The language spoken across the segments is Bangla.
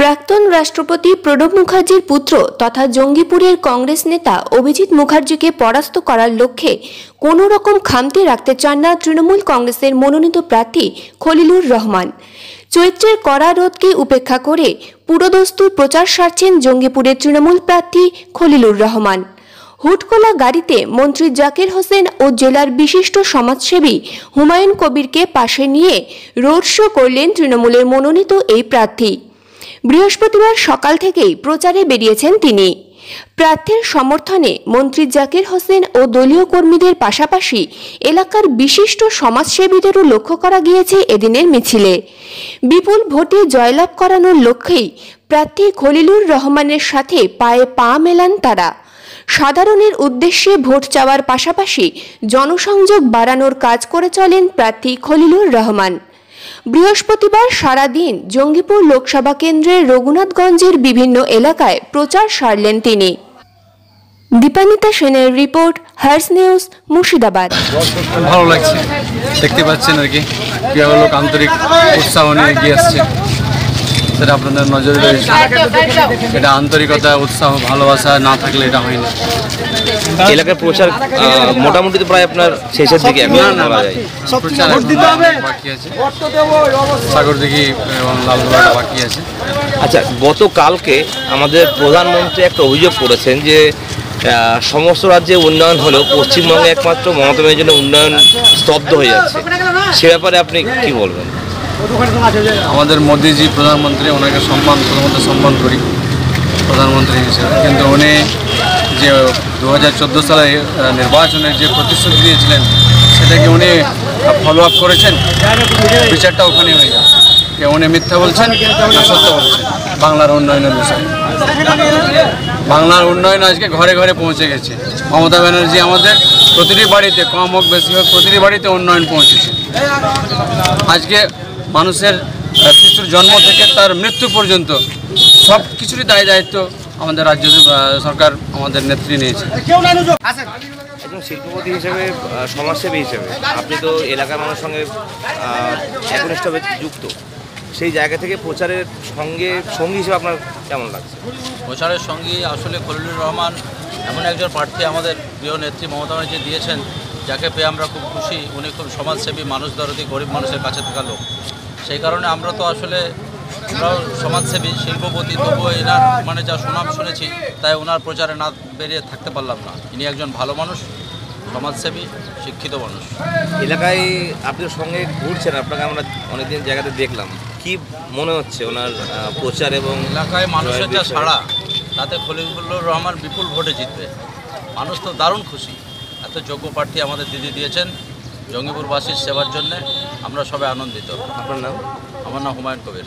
প্রাক্তন রাষ্ট্রপতি প্রণব মুখার্জির পুত্র তথা জঙ্গিপুরের কংগ্রেস নেতা অভিজিৎ মুখার্জিকে পরাস্ত করার লক্ষ্যে কোনো রকম খামতি রাখতে চান না তৃণমূল কংগ্রেসের মনোনীত প্রার্থী খলিলুর রহমান। চৈত্রের কড়া রোধকে উপেক্ষা করে পুরোদস্তুর প্রচার সারছেন জঙ্গিপুরের তৃণমূল প্রার্থী খলিলুর রহমান। হুটকোলা গাড়িতে মন্ত্রী জাকির হোসেন ও জেলার বিশিষ্ট সমাজসেবী হুমায়ুন কবিরকে পাশে নিয়ে রোড শো করলেন তৃণমূলের মনোনীত এই প্রার্থী। বৃহস্পতিবার সকাল থেকেই প্রচারে বেরিয়েছেন তিনি। প্রার্থীর সমর্থনে মন্ত্রী জাকির হোসেন ও দলীয় কর্মীদের পাশাপাশি এলাকার বিশিষ্ট সমাজসেবীদেরও লক্ষ্য করা গিয়েছে এদিনের মিছিলে। বিপুল ভোটে জয়লাভ করানোর লক্ষ্যেই প্রার্থী খলিলুর রহমানের সাথে পায়ে পা মেলান তারা। সাধারণের উদ্দেশ্যে ভোট চাওয়ার পাশাপাশি জনসংযোগ বাড়ানোর কাজ করে চলেন প্রার্থী খলিলুর রহমান। বৃহস্পতিবার সারাদিন জঙ্গিপুর লোকসভা কেন্দ্রের রঘুনাথগঞ্জের বিভিন্ন এলাকায় প্রচার সারলেন তিনি। দীপানিতা সেনের রিপোর্ট, হার্স নিউজ, মুর্শিদাবাদ। ভালো লাগছে। দেখতে পাচ্ছেন আর কি লোক আন্তরিক উৎসাহ নিয়ে এগিয়ে আসছে। সেটা আপনাদের নজরে রয়েছে। এটা আন্তরিকতা উৎসাহ ভালোবাসা না থাকলে এটা হয় না। এলাকার প্রচার মোটামুটি তো প্রায় আপনার শেষের দিকে প্রচার বাকি আছে। সাগরদিঘি এবং লালগোলাটা বাকি আছে। আচ্ছা গতকালকে আমাদের প্রধানমন্ত্রী একটা অভিযোগ করেছেন যে সমস্ত রাজ্যে উন্নয়ন হলেও পশ্চিমবঙ্গে একমাত্র মমতা জন্য উন্নয়ন স্তব্ধ হয়ে যাচ্ছে। সে ব্যাপারে আপনি কি বলবেন? আমাদের মোদিজি প্রধানমন্ত্রী, ওনাকে সম্মান প্রথমত সম্মান করি, প্রধানমন্ত্রী হিসেবে। কিন্তু উনি যে দু হাজার চোদ্দ সালে নির্বাচনের যে প্রতিশ্রুতি দিয়েছিলেন সেটাকে উনি ফলো আপ করেছেন? বিচারটা ওখানে হয়ে গেছে যে উনি মিথ্যা বলছেন সত্য বলছেন? বাংলার উন্নয়নের বিষয়ে। বাংলার উন্নয়ন আজকে ঘরে ঘরে পৌঁছে গেছে। মমতা ব্যানার্জি আমাদের প্রতিটি বাড়িতে, কম হোক, বেশি হোক, প্রতিটি বাড়িতে উন্নয়ন পৌঁছেছে। আজকে মানুষের শিশুর জন্ম থেকে তার মৃত্যু পর্যন্ত সব কিছুরই দায় দায়িত্ব আমাদের রাজ্য সরকার আমাদের নেত্রী নিয়েছে। একজন শিল্পপতি হিসেবে সমাজসেবী হিসেবে আপনি তো এলাকার মানুষের সঙ্গে একনিষ্ঠভাবে যুক্ত। সেই জায়গা থেকে প্রচারের সঙ্গে সঙ্গী হিসেবে আপনার কেমন লাগছে? প্রচারের সঙ্গে আসলে খলিলুর রহমান এমন একজন প্রার্থী আমাদের প্রিয় নেত্রী মমতা ব্যানার্জি দিয়েছেন যাকে পেয়ে আমরা খুব খুশি। উনি খুব সমাজসেবী মানুষ দরদি গরিব মানুষের কাছে থাকা লোক। সেই কারণে আমরা তো আসলে আমরাও সমাজসেবী শিল্পপতি তবুও এনার মানে যা সুনাম শুনেছি তাই ওনার প্রচারে না বেরিয়ে থাকতে পারলাম না। ইনি একজন ভালো মানুষ সমাজসেবী শিক্ষিত মানুষ। এলাকায় আপনি ওর সঙ্গে ঘুরছেন আপনাকে আমরা অনেকদিন জায়গাতে দেখলাম। কি মনে হচ্ছে ওনার প্রচার এবং এলাকায় মানুষের যা? সাড়া তাতে খলিলুর রহমান বিপুল ভোটে জিতবে। মানুষ তো দারুণ খুশি। এত যোগ্য প্রার্থী আমাদের দিদি দিয়েছেন জঙ্গিপুরবাসীর সেবার জন্য। আমরা সবাই আনন্দিত। আপনার নাম? আমার নাম হুমায়ুন কবির।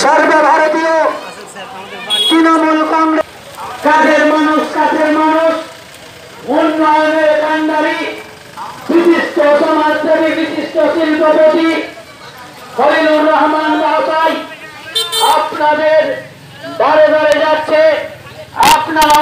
সর্বভারতীয় তৃণমূল কংগ্রেস, কাজের মানুষ কাজের মানুষ, উন্নয়নের কান্ডারি বিশিষ্ট সমাজসেবী, বিশিষ্ট শিল্পপতি খলিলুর রহমান মহাশয়, আপনাদের বারে বারে যাচ্ছে, আপনারা